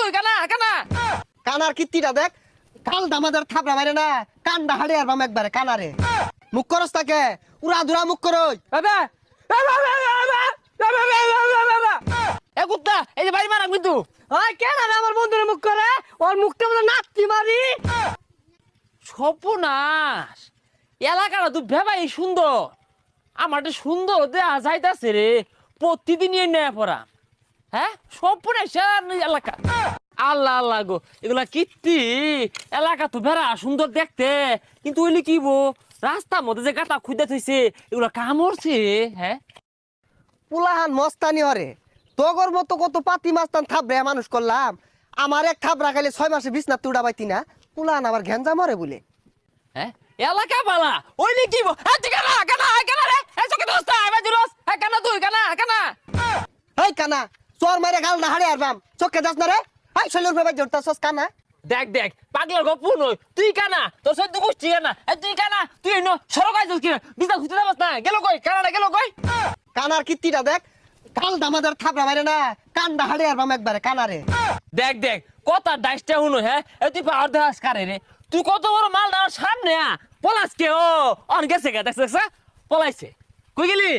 তুই কানা কানা। কানার কীর্তিটা দেখ। কাল দামাদের থাপড়া মারে না কান্দা হাড়ে আর বাম একবারে কানারে। মুখ করস তাকে উড়া ধুরা মুখ করই বাবা বাবা বাবা বাবা এ কুত্তা এই যে বাড়ি কিন্তু। ওই কেন আমার বন্ধুর মুখ করে? ওর মুখটা মতো নাচতি মারি। সর্বনাশ। এলাকাটা তো ভেবাই সুন্দর। আমার তো সুন্দর দেয়া যাইতাছে রে। প্রতিদিন এ নেয় পড়া হ্যাঁ? সর্বনাশ এলাকা। আল্লাহ আল্লাহ গো এগুলা কীর্তি। এলাকা তো ভেড়া সুন্দর দেখতে। কিন্তু ওইলি কি বো? রাস্তার মধ্যে যে গাটা খুঁজে থইছে এগুলা কামড়ছে হ্যাঁ? পুলাহান মস্তানি হরে। তোগর মতো কত পাতি মাস্তান থাপড়ে মানুষ করলাম। আমার এক থাপড়া খাইলে ছয় মাসে বিছনা তুড়া পাইতি না। পুলাহান আবার ঘ্যাঞ্জা মরে বলে। হ্যাঁ? এলাকা বালা ওইলি কি বো? হ্যাঁ তুই কানা কানা কানা রে? হ্যাঁ চোখে দোস্ত আবার জুরস হ্যাঁ কানা তুই কানা কানা। এই কানা চোর মারে গাল না হাড়ে আর বাম। চোখে যাস না রে। হাই শৈলের ভাবে জোরতাছস কানা দেখ দেখ পাগলার গপ্প নই তুই কানা? তোর সদ্য গোষ্ঠী কানা? এ তুই কানা? তুই এনো সরকার যাস কিনা? বিজা খুঁজতে যাবাস না? গেল কই? কানাডা গেল কই? কানার কীর্তিটা দেখ। কাল দামাদের থাপড়া মারে না। কান্দা হাড়ে আর বাম একবারে কানারে। দেখ দেখ কথা ডাইসটা হুনো হ্যাঁ? এ তুই পাওয়ার দেখাস কারে রে? তুই কত বড় মাল না সামনে আ পলাস কে ও অন গেছে গে দেখছ দেখছ পলাইছে। কই গেলি?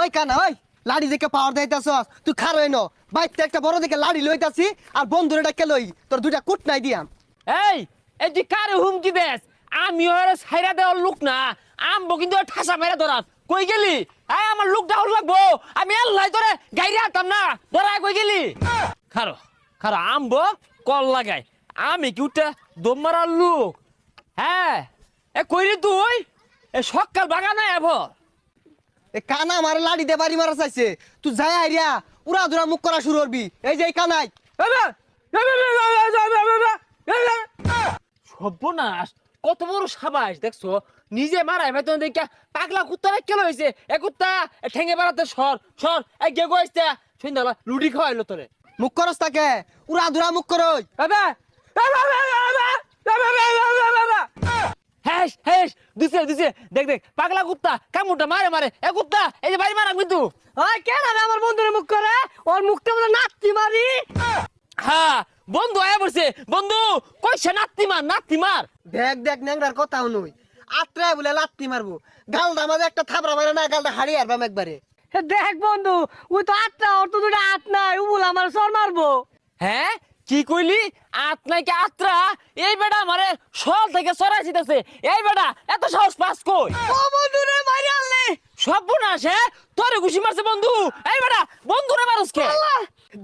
ওই কানা ওই। লাড়ি দেখে পাওয়ার দিতেছস তুই খারো এনো বাইকতে একটা বড় দেখে লাড়ি লইতাছি আর বন্ধুরে ডাকে লই। তোর দুইটা কুট নাই দিয়াম এই এই তুই কারে হুমকি দেস? আমি ওরে সাইরা দেওয়ার লোক না। আমবো কিন্তু ঠাসা মেরে ধরাস। কই গেলি? এই, আমার লোকটা হল লাগবো। আমি আল্লাহ তোরে গাইরে আতাম না। ধরা, কই গেলি? খারো খারো আমবো কল লাগাই আমি কি উঠে দম মারার লোক? হ্যাঁ। এ কইরি তুই? এ, সকাল বাগানে এভর এ কানা মারে লাড়ি দে বাড়ি মারা চাইছে। তুই যাই আইরিয়া উড়া ধুরা মুখ করা শুরু করবি। এই যে এই কানাই। সর্বনাশ কত বড় সাবাস দেখছ? নিজে মারাই ভাই তোমার দেখা পাগলা কুত্তা রে কেলো হয়েছে এ কুত্তা ঠেঙে বেড়াতে সর সর এই গে গোয়াইছে সন্ধ্যাবেলা রুটি খাওয়াইলো তোরে। মুখ করস তাকে উড়া ধুরা মুখ করই দিছে দিছে। দেখ দেখ পাগলা কুত্তা কামুটা মারে মারে। এ কুত্তা এই যে বাড়ি মারা কিন্তু। ওই কেন আমি আমার বন্ধুর মুখ করে? ওর মুখটা মতো নাচতি মারি। হ্যাঁ বন্ধু আয়া পড়ছে। বন্ধু কইছে নাত্তি মার নাত্তি মার। দেখ দেখ ন্যাংরার কথা হনুই আত্রায় বলে লাত্তি মারবো। গালদা মাঝে একটা থাবড়া মারে না গালদা হাড়ি আর বাম একবারে। হে দেখ বন্ধু ওই তো আটটা ওর তো দুটো হাত নাই ও বলে আমার সর মারবো। হ্যাঁ? কি কইলি? আত নাকি আত্রা? এই বেটা আমারে সল থেকে সরাই দিতেছে। এই বেটা এত সাহস পাস কই? ও বন্ধু রে মারি আনলে সব বোনাস হ্যাঁ? তোরে ঘুষি মারছে বন্ধু। এই বেটা বন্ধু রে মারুস কে?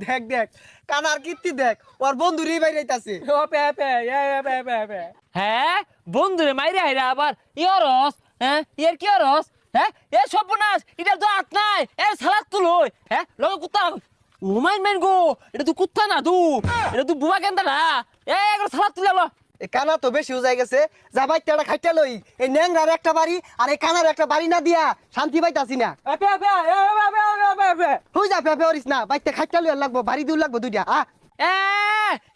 দেখ দেখ কানার কীর্তি দেখ ওর বন্ধু রে বাইরাইতাছে ও পে পে এ পে পে পে। হ্যাঁ? বন্ধু রে মাইরে হাইরা আবার ইয়রস হ্যাঁ? ইয়ার কি অরস? হ্যাঁ? এ সব এটা তো আত নাই এ সালাদ তুলই হ্যাঁ? লগে কুত্তা গো এটা তো কুত্তা না তু এটা তো বুবা কেন্দা না এ সালাদ তুলে এই কানা তো বেশি উজাই গেছে। যা একটা খাইতে লই। এই ন্যাংরার একটা বাড়ি আর এই কানার একটা বাড়ি না দিয়া শান্তি পাইতাছি না। এ পে পে এ পে পে এ পে পে হই যা পেপে হরিস না। বাইকটা খাইতে লই লাগবো বাড়ি দিউ লাগবো দুইটা আ। এ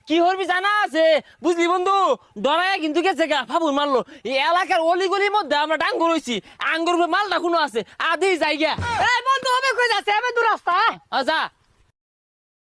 কি হরবি জানা আছে? বুঝলি বন্ধু ডরায় কিন্তু গেছে গা ফাবুর মারলো। এই এলাকার অলি গলির মধ্যে আমরা ডাঙ্গর হইছি। আঙ্গুর উপরে মালটা কোনো আছে। আধেই যাই গা এই বন্ধু হবে কই যাচ্ছে? এবে দূর রাস্তা আ, যা।